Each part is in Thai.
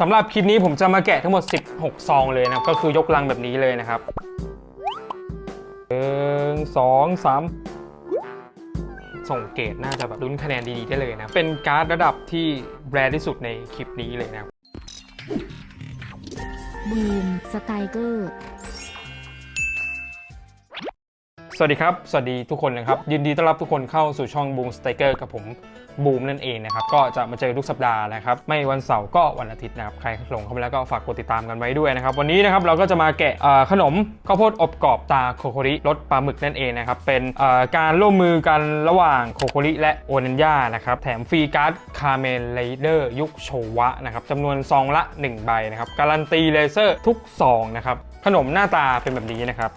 สำหรับคลิปนี้ผมจะมาแกะทั้งหมด 16 ซองเลยนะครับ ก็คือยกลังแบบนี้เลยนะครับหนึ่งสองสามส่งเกรดน่าจะแบบลุ้นคะแนนดีๆได้เลยนะ เป็นการ์ดระดับที่แรร์ที่สุดในคลิปนี้เลยนะบบูมสไตเกอร์ สวัสดีครับ สวัสดีทุกคนนะครับ ยินดีต้อนรับทุกคนเข้าสู่ช่อง Boom Sticker กับผมบูมนั่นเองนะครับ ก็จะมาเจอทุกสัปดาห์นะครับ ไม่วันเสาร์ก็วันอาทิตย์นะครับ ใครหลงเข้ามาแล้วก็ฝากกดติดตามกันไว้ด้วยนะครับ วันนี้นะครับเราก็จะมาแกะขนมข้าวโพดอบกรอบตาโคโคริรสปลาหมึกนั่นเองนะครับ เป็นการร่วมมือกันระหว่างโคโคริและโอนัญญานะครับ แถมฟรีการ์ดคาเมนเลเดอร์ยุคโชวะนะครับจำนวนซองละ 1 ใบนะครับ การันตีเลเซอร์ทุกซองนะครับ ขนมหน้าตาเป็นแบบนี้นะครับ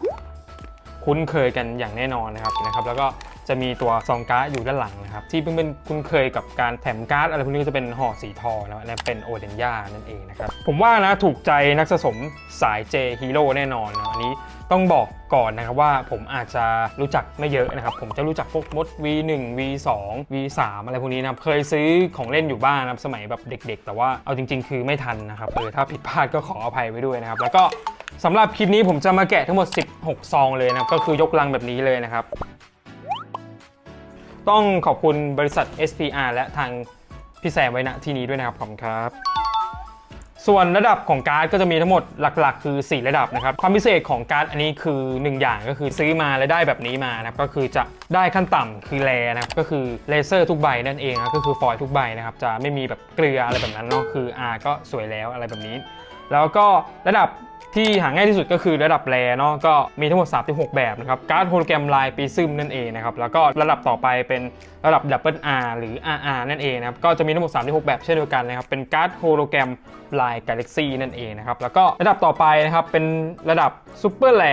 คุ้นเคยกันอย่างแน่นอนนะครับนะครับ แล้วก็จะมีตัวซองการ์ดอยู่ด้านหลังนะครับ ที่เพิ่งเป็นคุ้นเคยกับการแถมการ์ดอะไรพวกนี้ก็จะเป็นห่อสีทองนะและเป็นโอเดนย่านั่นเองนะครับ ผมว่านะถูกใจนักสะสมสายเจฮีโร่แน่นอนนะอันนี้ต้องบอกก่อนนะครับว่าผมอาจจะรู้จักไม่เยอะนะครับ ผมจะรู้จักพวกมด V1 V2 V3 อะไรพวกนี้นะเคยซื้อของเล่นอยู่บ้างนะครับสมัยแบบเด็ก ๆ แต่ว่าเอาจริง ๆ คือไม่ทันนะครับเออถ้าผิดพลาดก็ขออภัยไว้ด้วยนะครับแล้วก็สำหรับคลิปนี้ผมจะมาแกะทั้งหมด 6 ซองเลยนะครับ ก็คือยกลังแบบนี้เลยนะครับ ต้องขอบคุณบริษัท SPR และทางพี่แซมไว้ณที่นี้ด้วยนะครับขอบคุณครับ ส่วนระดับของการ์ดก็จะมีทั้งหมดหลัก ๆ คือ 4 ระดับนะครับ ความพิเศษของการ์ดอันนี้คือ 1 อย่างก็คือซื้อมาแล้วได้แบบนี้มานะครับก็คือจะ ได้ขั้นต่ำคือแรนะครับก็คือเลเซอร์ทุกใบนั่นเองนะก็คือฟอยล์ทุกใบนะครับจะไม่มีแบบเกลืออะไรแบบนั้นเนาะคือ R ก็สวยแล้วอะไรแบบนี้ แล้วก็ระดับที่หาง่ายที่สุดก็คือระดับแรเนาะก็มีทั้งหมด 36 แบบนะครับการ์ดโฮโลแกรมลายปีซึมนั่นเองนะครับแล้วก็ระดับต่อไปเป็นระดับดับเบิล R หรือ RR นั่นเองนะครับก็จะมีทั้งหมด 36 แบบเช่นเดียวกันนะครับเป็นการ์ดโฮโลแกรมลายกาแล็กซี่นั่นเองนะครับแล้วก็ระดับต่อไปนะครับเป็นระดับซูเปอร์แร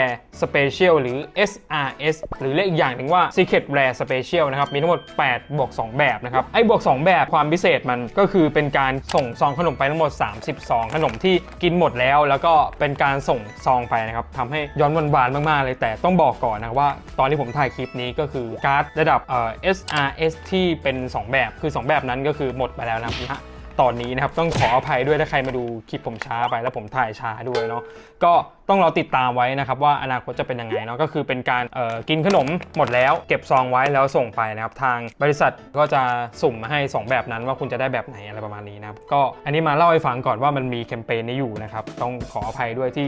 สเปเชียลหรือ SRS หรือเรียกอีกอย่างหนึ่งว่า Secret Rare Special นะครับ มีทั้งหมด 8 บวก 2 แบบนะครับ ไอ้บวก 2 แบบความพิเศษมันก็คือเป็นการส่งซองขนมไปทั้งหมด 32 ขนมที่กินหมดแล้ว แล้วก็เป็นการส่งซองไปนะครับทำให้ย้อนวันวานมาก ๆ เลย แต่ต้องบอกก่อนนะว่า ตอนที่ผมถ่ายคลิปนี้ก็คือการ์ดระดับเอ่อ SRS ที่เป็น 2 แบบ คือ 2 แบบนั้นก็คือหมดไปแล้วนะครับนะฮะ ตอนนี้นะครับต้องขออภัยด้วยถ้าใครมาดูคลิปผมช้าไปแล้วผมถ่ายช้าด้วยเนาะก็ต้องรอติดตามไว้นะครับว่าอนาคตจะเป็นยังไงเนาะก็คือเป็นการกินขนมหมดแล้ว เก็บซองไว้แล้วส่งไปนะครับทางบริษัทก็จะสุ่มมาให้ 2 แบบนั้นว่าคุณจะได้แบบไหนอะไรประมาณนี้นะครับก็อันนี้มาเล่าให้ฟังก่อนว่ามันมีแคมเปญนี้อยู่นะครับต้องขออภัยด้วยที่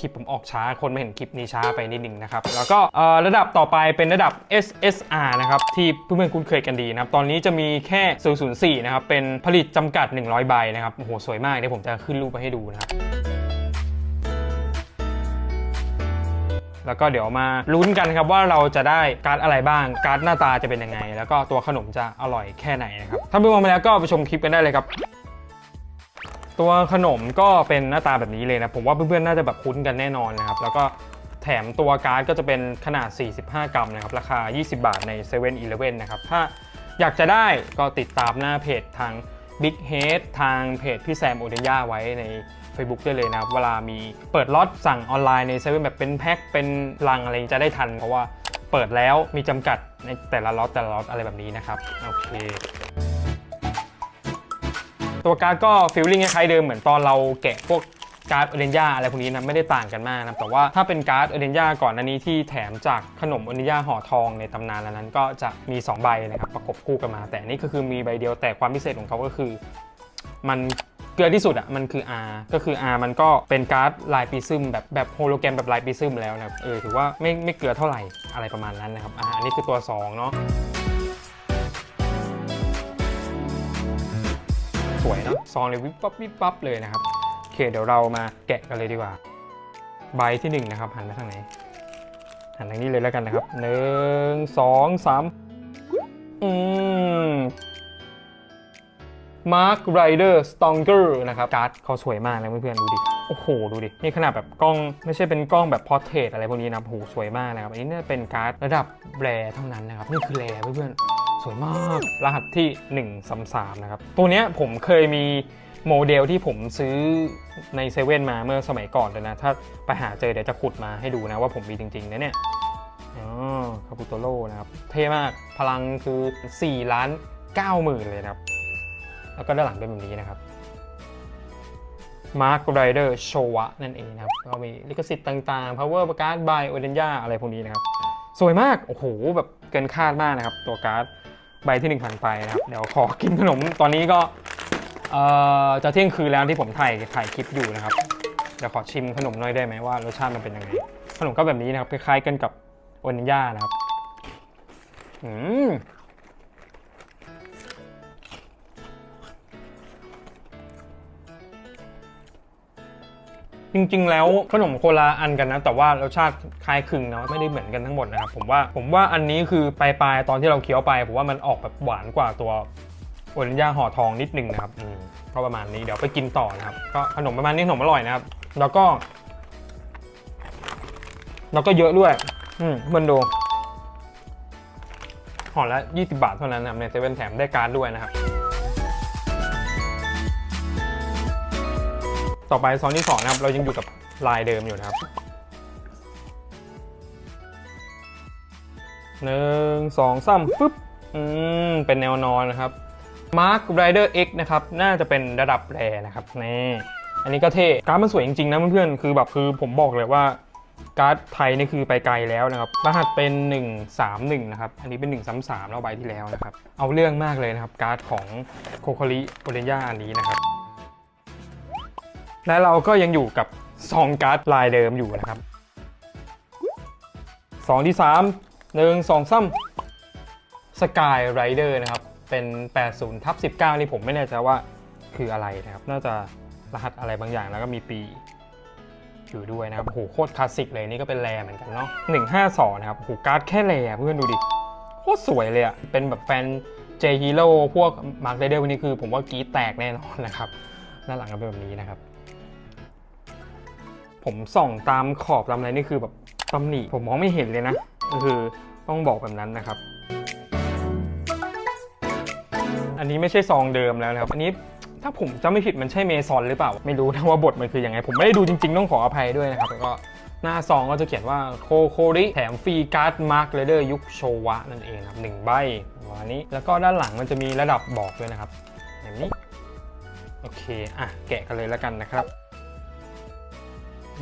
คลิปผมออกช้า คนไม่เห็นคลิปนี้ช้าไปนิดนึงนะครับ แล้วก็ระดับต่อไปเป็นระดับ SSR นะครับที่เพื่อนๆคุ้นเคยกันดีนะครับตอนนี้จะมีแค่ 004 นะครับเป็นผลิตจำกัด 100 ใบนะครับโอ้โหสวยมากเดี๋ยวผมจะขึ้นรูปไปให้ดูนะครับแล้วก็เดี๋ยวมาลุ้นกันครับว่าเราจะได้การ์ดอะไรบ้าง การ์ดหน้าตาจะเป็นยังไง แล้วก็ตัวขนมจะอร่อยแค่ไหนนะครับ ถ้าเพื่อนมองมาแล้วก็ไปชมคลิปกันได้เลยครับ ตัวขนมก็เป็นหน้าตาแบบนี้เลยนะผมว่าเพื่อนๆน่าจะแบบคุ้นกันแน่นอนนะครับแล้วก็แถมตัวการ์ดก็จะเป็นขนาด 45 กรัมนะครับราคา 20 บาทใน7 e เ e ่ e อนะครับถ้าอยากจะได้ก็ติดตามหน้าเพจทาง Big Head ทางเพจพี่แซมโอเดย่าไว้ใน Facebook ได้เลยนะครับ เวลามีเปิดล็อตสั่งออนไลน์ในเซเว่นแบบเป็นแพ็คเป็นลังอะไรจะได้ทัน เพราะว่าเปิดแล้วมีจำกัดในแต่ละล็อตแต่ละล็อตอะไรแบบนี้นะครับ โอเค ตัวการ์ดก็ฟิลลิ่งคล้ายเดิมเหมือนตอนเราแกะพวกการ์ดเอเดนยาอะไรพวกนี้นะไม่ได้ต่างกันมากนะแต่ว่าถ้าเป็นการ์ดเอเดนยาก่อนอันนี้ที่แถมจากขนมเอเดนยาห่อทองในตำนานอันนั้นก็จะมี 2 ใบนะครับประกบคู่กันมา แต่นี่ก็คือมีใบเดียวแต่ความพิเศษของเขาก็คือ มันเกลือที่สุดอะมันคือ R ก็คือ R มันก็เป็นการ์ดลายปีซึมแบบแบบโฮโลแกรมแบบลายปีซึมแล้วนะเออถือว่าไม่ไม่เกลือเท่าไหร่อะไรประมาณนั้นนะครับอ่าอันนี้คือตัวสองเนาะ วยเนาะซองเลยวิบวับวิบวับเลยนะครับโอเคเดี๋ยวเรามาแกะกันเลยดีกว่า ใบที่หนึ่งนะครับหันไปทางไหนหันทางนี้เลยแล้วกันนะครับหนึ่งสองสามอืมมาร์คไรเดอร์สตองเกอร์นะครับ การ์ดเขาสวยมากนะเพื่อนๆ ดูดิ โอ้โห ดูดิ นี่ขนาดแบบกล้อง ไม่ใช่เป็นกล้องแบบพอร์เทรตอะไรพวกนี้นะโอ้โหสวยมากนะครับ อันนี้เนี่ยเป็นการ์ดระดับแรเท่านั้นนะครับ นี่คือแรเพื่อนๆ สวยมาก รหัสที่ 133 นะครับ ตัวเนี้ยผมเคยมีโมเดลที่ผมซื้อในเซเว่นมาเมื่อสมัยก่อนเลยนะ ถ้าไปหาเจอเดี๋ยวจะขุดมาให้ดูนะว่าผมมีจริงๆนะเนี่ยอ๋อคาปูโตโลนะครับ เท่มาก พลังคือ 4 ล้าน9หมื่นเลยนะครับ แล้วก็ด้านหลังเป็นแบบนี้นะครับ Mark Rider s h o w a นั่นเองนะครับ ก็มีลิขสิทธิ์ต่างๆ Power Card by o d e n y a อะไรพวกนี้นะครับ สวยมาก โอ้โห แบบเกินคาดมากนะครับ ตัวการ์ด ใบที่1,000ไปนะครับเดี๋ยวขอกินขนมตอนนี้ก็จะเที่ยงคืนแล้วที่ผมถ่ายถ่ายคลิปอยู่นะครับเดี๋ยวขอชิมขนมหน่อยได้ไหมว่ารสชาติมันเป็นยังไงขนมก็แบบนี้นะครับคล้ายๆกันกับโอนิย่านะครับอืม จริง ๆ แล้วขนมโคลาอันกันนะ แต่ว่ารสชาติคล้ายคลึงนะไม่ได้เหมือนกันทั้งหมดนะครับผมว่าผมว่าอันนี้คือปลายๆตอนที่เราเคี้ยวไปผมว่ามันออกแบบหวานกว่าตัวโอรินย่าห่อทองนิดนึงนะครับอืมก็ประมาณนี้เดี๋ยวไปกินต่อนะครับก็ขนมประมาณนี้ขนมอร่อยนะครับ แล้วก็ แล้วก็เยอะด้วย อืมมันดูห่อละ 20 บาทเท่านั้นนะครับในเซเว่นแถมได้การ์ดด้วยนะครับ ต่อไปซองที่สองนะครับ เรายังอยู่กับลายเดิมอยู่นะครับหนึ่งสองสามปึ๊บ อืม เป็นแนวนอนนะครับ Mark Rider X นะครับ น่าจะเป็นระดับแรนะครับ นี่ อันนี้ก็เท่ การ์ดมันสวยจริงๆนะเพื่อนๆ คือแบบคือผมบอกเลยว่าการ์ดไทยนี่คือไปไกลแล้วนะครับ รหัสเป็น 131 นะครับ อันนี้เป็น 133แล้วใบที่แล้วนะครับ เอาเรื่องมากเลยนะครับ การ์ดของโคโคริโอเรนยาอันนี้นะครับ และเราก็ยังอยู่กับซองการ์ดลายเดิมอยู่นะครับซองที่ 3 1 2 3สกายไรเดอร์นะครับ เป็น 80ทับ19 นี่ผมไม่แน่ใจว่าคืออะไรนะครับ น่าจะรหัสอะไรบางอย่างแล้วก็มีปีอยู่ด้วยนะครับโหโคตรคลาสสิกเลยนี่ก็เป็นแรเหมือนกันเนาะ152นะครับโหการ์ดแค่แรเพื่อนดูดิโคตรสวยเลยอะเป็นแบบแฟนเจฮีโร่พวกมาร์คไรเดอร์พวกนี้คือ ผมว่ากีแตกแน่นอนนะครับด้าหลังก็เป็นแบบนี้นะครับ ผมส่องตามขอบตามอะไรนี่คือแบบตำหนิผมมองไม่เห็นเลยนะก็คือต้องบอกแบบนั้นนะครับ อันนี้ไม่ใช่ซองเดิมแล้วนะครับ อันนี้ถ้าผมจำไม่ผิดมันใช่เมซอนหรือเปล่า ไม่รู้นะว่าบทมันคือยังไง ผมไม่ได้ดูจริงๆ ต้องขออภัยด้วยนะครับแล้วก็หน้าซองก็จะเขียนว่าโคโคริแถมฟรีการ์ดมาร์คเลเดอร์ยุคโชวะนั่นเองครับหนึ่งใบประมาณนี้แล้วก็ด้านหลังมันจะมีระดับบอกด้วยนะครับแบบนี้โอเค อะ แกะกันเลยแล้วกันนะครับ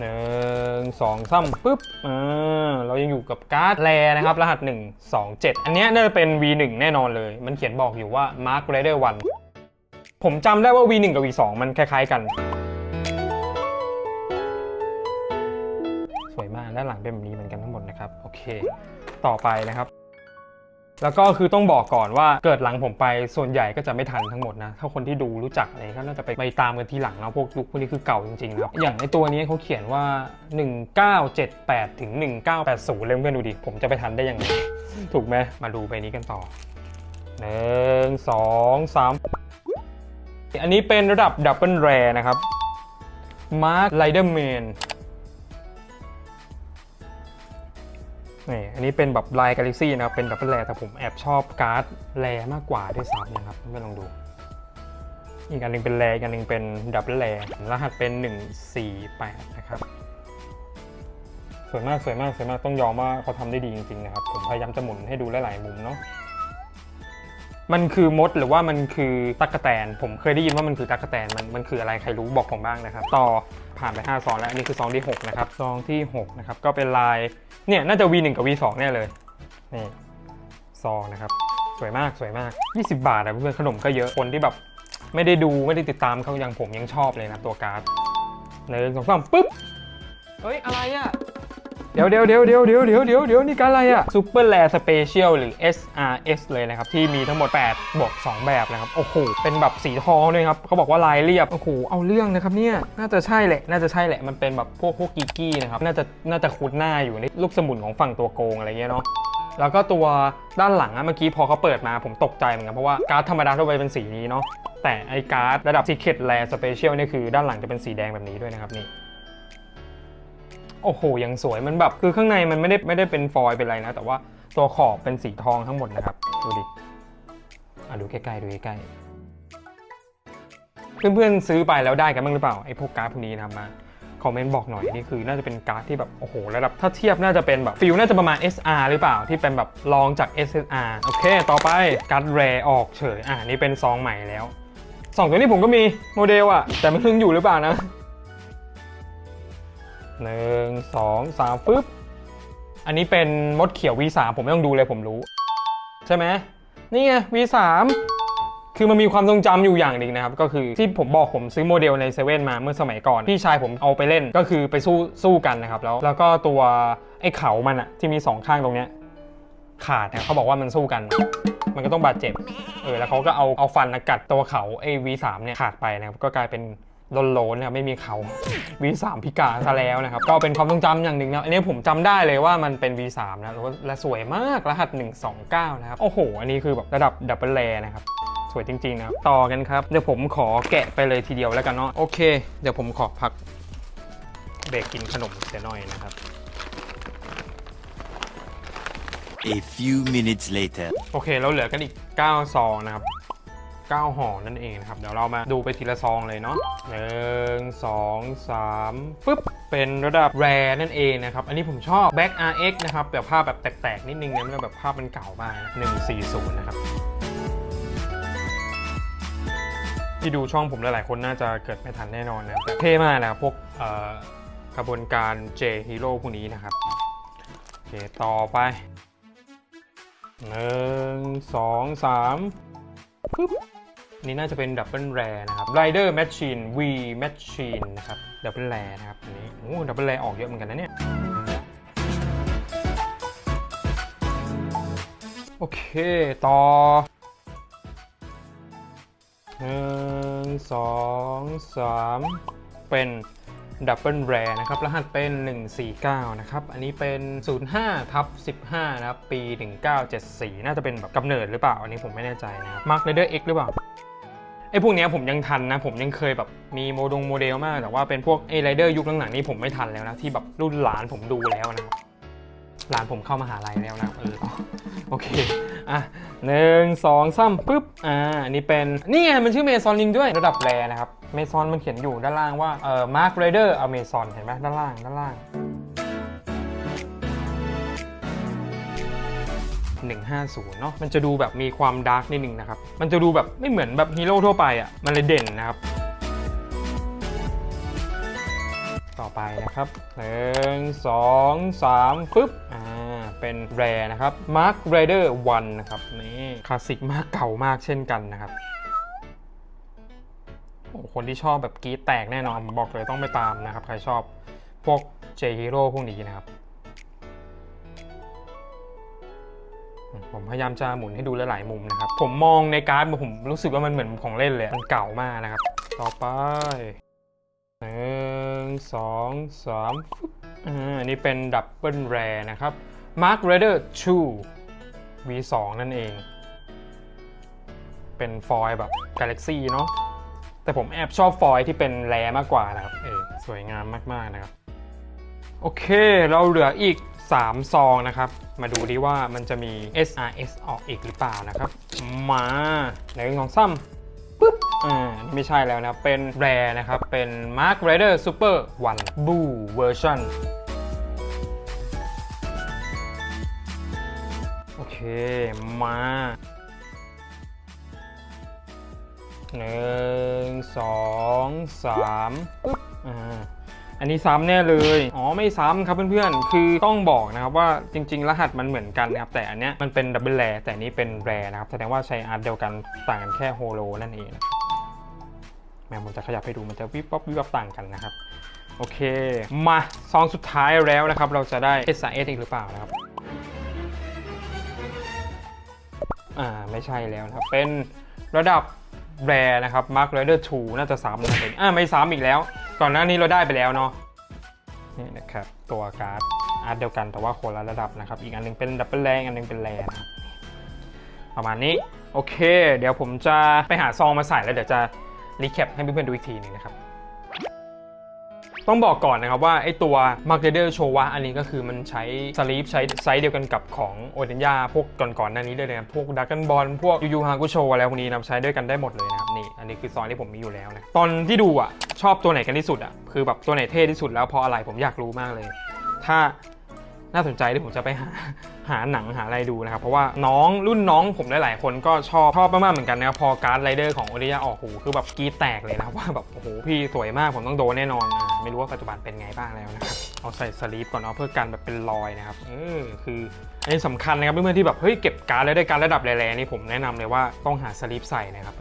หนึ่งสองสามปุ๊บอ่าเรายังอยู่กับการ์ดแรนะครับ รหัส 1 2 7 อันนี้น่าจะเป็น V1 แน่นอนเลย มันเขียนบอกอยู่ว่า Mark Rider 1ผมจำได้ว่า V1 กับ V2 มันคล้าย ๆ กันสวยมากด้านหลังเป็นแบบนี้เหมือนกันทั้งหมดนะครับ โอเค ต่อไปนะครับ แล้วก็คือต้องบอกก่อนว่าเกิดหลังผมไปส่วนใหญ่ก็จะไม่ทันทั้งหมดนะถ้าคนที่ดูรู้จักอะไรก็น่าจะไปไปตามกันทีหลังนะพวกยุคพวกนี้คือเก่าจริงๆนะครับอย่างในตัวนี้เขาเขียนว่า 1978 ถึง 1980 เลยเพื่อนดูดิ ผมจะไปทันได้ยังไง ถูกไหมมาดูไปนี้กันต่อหนึ่งสองสามอันนี้เป็นระดับดับเบิลแรนะครับ Mark Riderman นี่ นี่อันนี้เป็นแบบลายกาลิซี่นะครับ เป็นดับเบิลแรแต่ผมแอบชอบการ์ดแรมากกว่าด้วยซ้ำนะครับเพื่อนลองดู อีกอันหนึงเป็นแรอีกอันหนึงเป็นดับเบิลแรรหัสเป็น 148 นะครับสวยมากสวยมากสวยมากต้องยอมว่าเขาทำได้ดีจริงๆนะครับ ผมพยายามจะหมุนให้ดูหลายๆมุมเนาะ มันคือมดหรือว่ามันคือตั๊กแตน ผมเคยได้ยินว่ามันคือตั๊กแตนมันมันคืออะไรใครรู้บอกผมบ้างนะครับ ต่อผ่านไป 5 ซองแล้วอันนี้คือซองที่ 6 นะครับ ซองที่6นะครับก็เป็นลายเนี่ยน่าจะ V1 กับ V2 แน่เลยนี่ซองนะครับ สวยมากสวยมาก 20 บาทอะเพื่อนขนมก็เยอะคนที่แบบ ไม่ได้ดูไม่ได้ติดตามเขาอย่างผมยังชอบเลยนะตัวการ์ดหนึ่งสองสามปุ๊บเฮ้ยอะไรอะ ดี๋ยวเดี๋ยวเดี๋ยวเดี๋ยวเดี๋ยวเดี๋ยวเดี๋ยวเดี๋ยวนี่การอะไรอะซูเปอร์แ e สเปเชียลหรือ SRS เลยนะครับ ที่มีทั้งหมด 8 บวก 2 แบบนะครับ โอ้โห เป็นแบบสีทองด้วยครับเขาบอกว่าลายเรียบ โอ้โห เอาเรื่องนะครับเนี่ย น่าจะใช่แหละ น่าจะใช่แหละ มันเป็นแบบพวกพวกกิกกี้นะครับ น่าจะน่าจะคุ้นหน้าอยู่ในลูกสมุนของฝั่งตัวโกงอะไรเงี้ยเนาะแล้วก็ตัวด้านหลังอะเมื่อกี้พอเขาเปิดมาผมตกใจเหมือนกันเพราะว่าการ์ดธรรมดาทั่วไปเป็นสีนี้เนาะแต่ไอการ์ดระดับ Secret Rare Special นี่คือด้านหลังจะเป็นสีแดงแบบนี้ด้วยนะครับนี่ โอ้โหยังสวยมันแบบ คือข้างในมันไม่ได้ไม่ได้เป็นฟอยล์เป็นอะไรนะ แต่ว่าตัวขอบเป็นสีทองทั้งหมดนะครับ ดูดิอะดูใกล้ๆดูใกล้ๆเพื่อนๆซื้อไปแล้วได้กันบ้างหรือเปล่าไอ้พวกการ์ดพวกนี้นะครับมาคอมเมนต์บอกหน่อยนี่คือน่าจะเป็นการ์ดที่แบบโอ้โหระดับถ้าเทียบน่าจะเป็นแบบฟิลน่าจะประมาณ SR หรือเปล่าที่เป็นแบบรองจาก SSR โอเค ต่อไปการ์ดแรออกเฉยอะนี่เป็นซองใหม่แล้วสองตัวนี้ผมก็มีโมเดลอะแต่ม่รู้ยังอยู่หรือเปล่านะ หนึ่งสองสามฟึบอันนี้เป็นมดเขียว V3 ผมไม่ต้องดูเลยผมรู้ ใช่ไหมนี่ไง V3 คือมันมีความทรงจำอยู่อย่างหนึ่งนะครับ ก็คือที่ผมบอกผมซื้อโมเดลในเซเว่นมาเมื่อสมัยก่อน พี่ชายผมเอาไปเล่นก็คือไปสู้สู้กันนะครับ แล้วแล้วก็ตัวไอ้เขามันอะที่มีสองข้างตรงเนี้ยขาดนี่ยเขาบอกว่ามันสู้กัน มันก็ต้องบาดเจ็บเออแล้วเขาก็เอาเอาฟันนะกัดตัวเขาไอ้ V3 เนี่ยขาดไปนะครับก็กลายเป็น โลนๆนะครับไม่มีเขา V3 พิการซะแล้วนะครับ ก็เป็นความทรงจำอย่างหนึ่งนะอันนี้ผมจำได้เลยว่ามันเป็น V3 นะแล้วก็และสวยมากรหัส 129 นะครับ โอ้โห อันนี้คือแบบระดับดับเบิลแนะครับสวยจริงๆนะครับต่อกันครับ เดี๋ยวผมขอแกะไปเลยทีเดียวแล้วกันเนาะโอเค เดี๋ยวผมขอพักเบรกกินขนมเสียหน่อยนะครับ A few minutes later. โอเค เราเหลือกันอีก 9 ซองนะครับ 9ห่อนั่นเองนะครับ เดี๋ยวเรามาดูไปทีละซองเลยเนาะหนึ่งสองสามปึ๊บ เป็นระดับแรนั่นเองนะครับ อันนี้ผมชอบ Back RX นะครับแบบภาพแบบแตกๆ นิดนึงนะมันแบบภาพมันเก่ามากนะ140 นะครับที่ดูช่องผมหลายๆ คนน่าจะเกิดไม่ทันแน่นอนนะแต่เท่มากนะพวกกระบวนการ J Hero พวกนี้นะครับ โอเค ต่อไปหนึ่งสองสามปึ๊บ นี่น่าจะเป็นดับเบิลแรนะครับ Rider Machine V Machine นะครับ ดับเบิลแรนะครับอันนี้ โอ้ดับเบิลแรออกเยอะเหมือนกันนะเนี่ย โอเค ต่อหนึ่งสองสามเป็น ดับเบิลแรนะครับ รหัสเป็น 149 นะครับ อันนี้เป็น 05ทับ15 นะครับ ปี 1974 น่าจะเป็นแบบกำเนิดหรือเปล่า อันนี้ผมไม่แน่ใจนะครับ Mark Rider X หรือเปล่าไอ้พวกนี้ผมยังทันนะ ผมยังเคยแบบมีโมดงโมเดลมาก แต่ว่าเป็นพวกไอ้ไรเดอร์ยุคหลังๆนี้ผมไม่ทันแล้วนะ ที่แบบรุ่นหลานผมดูแล้วนะหลานผมเข้ามหาลัยแล้วนะเออ โอเค อะหนึ่งสองสามปุ๊บ อ่า อันนี้เป็น นี่ไง มันชื่อเมซอนลิงด้วยระดับแรนะครับเมซอนมันเขียนอยู่ด้านล่างว่า เอ่อมาร์คไรเดอร์อเมซอนเห็นไหมด้านล่าง ด้านล่าง150 เนาะมันจะดูแบบมีความดาร์กนิดนึงนะครับ มันจะดูแบบไม่เหมือนแบบฮีโร่ทั่วไปอะ มันเลยเด่นนะครับ ต่อไปนะครับหนึ่งสองสามปึ๊บ อ่า เป็นแรนะครับ Mark Rider 1 นะครับ นี่คลาสสิกมากเก่ามากเช่นกันนะครับโอ้คนที่ชอบแบบกรีดแตกแน่นอนผมบอกเลยต้องไปตามนะครับ ใครชอบพวก J Hero พวกนี้นะครับ ผมพยายามจะหมุนให้ดูหลายๆมุมนะครับ ผมมองในการ์ดผมรู้สึกว่ามันเหมือนของเล่นเลยมันเก่ามากนะครับ ต่อไปหนึ่งสองสามอันนี้เป็นดับเบิลแรนะครับ Mark Rider 2 V2 นั่นเอง เป็นฟอยล์แบบ Galaxy เนาะแต่ผมแอบชอบฟอยล์ที่เป็นแรมากกว่านะครับ เออสวยงามมาก ๆ นะครับ โอเค เราเหลืออีก 3 ซองนะครับ มาดูดีว่ามันจะมี SRS ออกอีกหรือเปล่านะครับ มาไหนลองซ้ำปึ๊บ อ่านี่ไม่ใช่แล้วนะ เป็นแรนะครับ เป็น Mark Rider Super 1 Blue Version มา หนึ่งสองสามปึ๊บ อ่า อันนี้ซ้ำแน่เลย อ๋อ ไม่ซ้ำครับเพื่อนๆ คือต้องบอกนะครับว่าจริง ๆ รหัสมันเหมือนกันนะครับ แต่อันเนี้ยมันเป็นดับเบิลแรแต่อันนี้เป็นแรนะครับ แสดงว่าใช้อาร์ตเดียวกันต่างกันแค่โฮโลนั่นเองนะแม่ผมจะขยับให้ดูมันจะวิบวับวิบวับต่างกันนะครับ โอเค มาซองสุดท้ายแล้วนะครับ เราจะได้ s อ s อีกหรือเปล่านะครับ อ่าไม่ใช่แล้วนะครับ เป็นระดับแรนะครับ Mark Rider 2น่าจะซ้ำนะครับอ่าไม่ซ้ำอีกแล้ว ก่อนหน้านี้เราได้ไปแล้วเนาะนี่นะครับตัวการ์ดอาร์ตเดียวกันแต่ว่าคนละระดับนะครับ อีกอันหนึงเป็นดับเบิลแรงอันหนึงเป็นแรนะครับประมาณนี้โอเค เดี๋ยวผมจะไปหาซองมาใส่แล้วเดี๋ยวจะรีแคปให้เพื่อนๆดูอีกทีหนึงนะครับ ต้องบอกก่อนนะครับว่าไอตัว m a r k e r s h o w a อันนี้ก็คือมันใช้สลีปใช้ไซส์เดียวกันกับของโอเดนยาพวกก่อนๆหน้านี้เลยนะพวกดักกันบอลพวกยูยูฮากุโชอะไรพวกนี้นะใช้ด้วยกันได้หมดเลยนะครับนี่อันนี้คือซองที่ผมมีอยู่แล้วนะตอนที่ดูอะชอบตัวไหนกันที่สุดอะคือแบบตัวไหนเท่ที่สุดแล้วเพราะอะไรผมอยากรู้มากเลย ถ้าน่าสนใจที่ผมจะไปหา หาหนังหาอะไรดูนะครับ เพราะว่าน้องรุ่นน้องผมหลายๆคนก็ชอบชอบมากๆเหมือนกันนะครับพอการ์ดไรเดอร์ของโอริยาออกหูคือแบบกรีดแตกเลยนะครับว่าแบบโอ้โหพี่สวยมากผมต้องโดนแน่นอนอ่าไม่รู้ว่าปัจจุบันเป็นไงบ้างแล้วนะครับเอาใส่สลีปก่อนเนาะเพื่อกันแบบเป็นรอยนะครับเออคืออันนี้สำคัญนะครับเพื่อนๆที่แบบเฮ้ยเก็บการ์ดแล้วได้การระดับแรงๆนี่ผมแนะนำเลยว่าต้องหาสลีปใส่นะครับ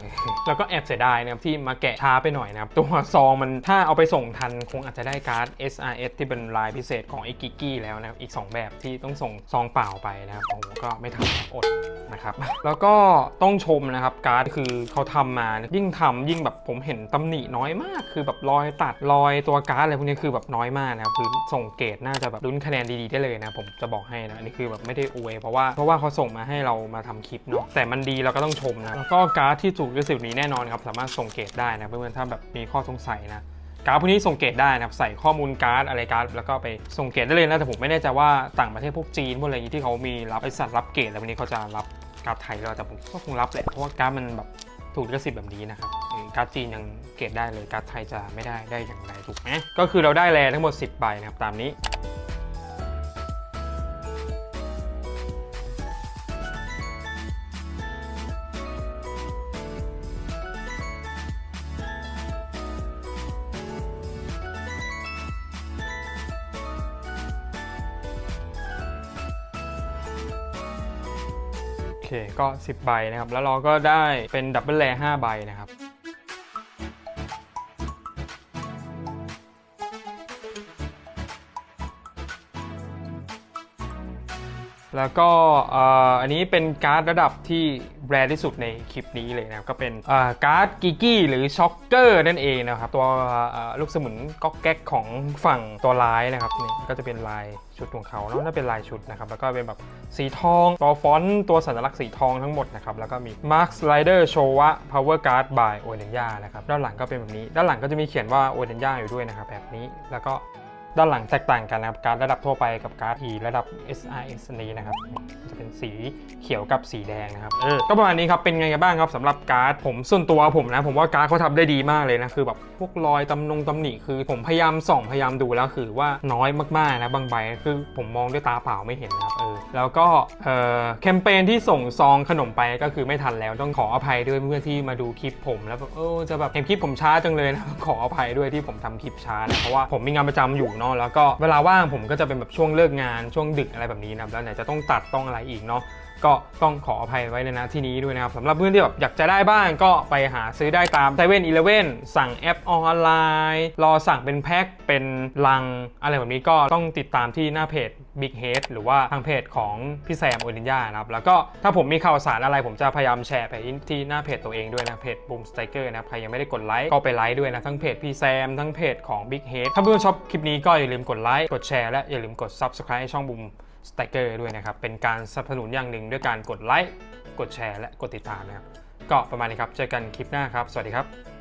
แล้วก็แอบเสียดายนะครับที่มาแกะช้าไปหน่อยนะครับตัวซองมันถ้าเอาไปส่งทันคงอาจจะได้การ์ด SRS ที่เป็นลายพิเศษของไอ้กิกกี้แล้วนะครับอีก 2 แบบที่ต้องส่งซองเปล่าไปนะครับโอ้โหก็ไม่ทันอดนะครับ แล้วก็ต้องชมนะครับการ์ดคือเขาทำมายิ่งทำยิ่งแบบผมเห็นตำหนิน้อยมาก คือแบบรอยตัดรอยตัวการ์ดอะไรพวกนี้คือแบบน้อยมากนะครับคือส่งเกรดน่าจะแบบลุ้นคะแนนดีๆได้เลยนะผมจะบอกให้นะอันนี่คือแบบไม่ได้อวยเพราะว่าเพราะว่าเขาส่งมาให้เรามาทำคลิปเนาะแต่มันดีเราก็ต้องชมนะแล้วก็การ์ดที่ถูกลิขสิทธิ์นี้แน่นอนครับสามารถส่งเกรดได้นะเพื่อนๆถ้าแบบมีข้อสงสัยนะ การ์ดพวกนี้ส่งเกตได้นะครับใส่ข้อมูลการ์ดอะไรการ์ดแล้วก็ไปส่งเกตได้เลยนะแต่ผมไม่แน่ใจว่าต่างประเทศพวกจีนพวกอะไรอย่างนี้ที่เขามีรับไอสัตว์รับเกตแล้ววันนี้เขาจะรับการ์ดไทยหรือเปล่าแต่ผมก็คงรับแหละเพราะว่าการ์ดมันแบบถูกลิขสิทธิ์แบบนี้นะครับการ์ดจีนยังเกตได้เลยการ์ดไทยจะไม่ได้ได้อย่างไรถูกไหมก็คือเราได้แลทั้งหมด 10ใบนะครับตามนี้ เคก็ 10 ใบนะครับ แล้วเราก็ได้เป็นดับเบิลแลห้าใบนะครับ แล้วก็อันนี้เป็นการ์ดระดับที่แรร์ที่สุดในคลิปนี้เลยนะครับ ก็เป็นการ์ดกิกี้หรือช็อกเกอร์นั่นเองนะครับ ตัวลูกสมุนก๊อกแก๊กของฝั่งตัวร้ายนะครับนี่ก็จะเป็นลายชุดของเขาเนาะน่าเป็นลายชุดนะครับ แล้วก็เป็นแบบสีทอง ตัวฟอนต์ตัวสัญลักษณ์สีทองทั้งหมดนะครับ แล้วก็มี Mark Slider Showa Power Guard by o d e n y a นะครับ ด้านหลังก็เป็นแบบนี้ ด้านหลังก็จะมีเขียนว่า o d e n y a อยู่ด้วยนะครับแบบนี้ แล้วก็ ด้านหลังแตกต่างกันนะครับการดระดับทั่วไปกับการ์ด E ระดับ SRS อันนี้นะครับจะเป็นสีเขียวกับสีแดงนะครับเออก็ประมาณนี้ครับเป็นไงกันบ้างครับสำหรับการ์ดผมส่วนตัวผมนะผมว่าการ์ดเขาทำได้ดีมากเลยนะคือแบบพวกรอยตำนงตำหนิคือผมพยายามส่องพยายามดูแล้วคือว่าน้อยมากๆนะบางใบคือผมมองด้วยตาเปล่าไม่เห็นนะครับเออแล้วก็เอ่อแคมเปญที่ส่งซองขนมไปก็คือไม่ทันแล้วต้องขออภัยด้วยเพื่อนที่มาดูคลิปผมแล้วแบบเออจะแบบเห็นคลิปผมช้าจังเลยนะขออภัยด้วยที่ผมทำคลิปช้านะเพราะว่าผมมีงานประจำอยู่เนาะแล้วก็เวลาว่างผมก็จะเป็นแบบช่วงเลิกงานช่วงดึกอะไรแบบนี้นะครับแล้วไหนจะต้องตัดต้องอะไรอีกเนาะ ก็ต้องขออภัยไว้ในนะที่นี้ด้วยนะครับสำหรับเพื่อนที่แบบอยากจะได้บ้างก็ไปหาซื้อได้ตาม7 e เ e ่ e อสั่งแอปออนไลน์ รอสั่งเป็นแพ็คเป็นลังอะไรแบบนี้ก็ต้องติดตามที่หน้าเพจ Big Head หรือว่าทางเพจของพี่แซมโอลินยานะครับ แล้วก็ถ้าผมมีข่าวสารอะไรผมจะพยายามแชร์ไปที่หน้าเพจตัวเองด้วยนะเพจ Boom Striker นะครับใครยังไม่ได้กดไลค์ก็ไปไลค์ด้วยนะทั้งเพจพี่แซมทั้งเพจของ Big Head ถ้าเพื่อนชอบคลิปนี้ก็อย่าลืมกดไลค์กดแชร์และอย่าลืมกด Subscribe ให้ช่อง Boom สไตเกอร์ด้วยนะครับ เป็นการสนับสนุนอย่างหนึ่งด้วยการกดไลค์ กดแชร์ และกดติดตามนะครับ ก็ประมาณนี้ครับ เจอกันคลิปหน้าครับ สวัสดีครับ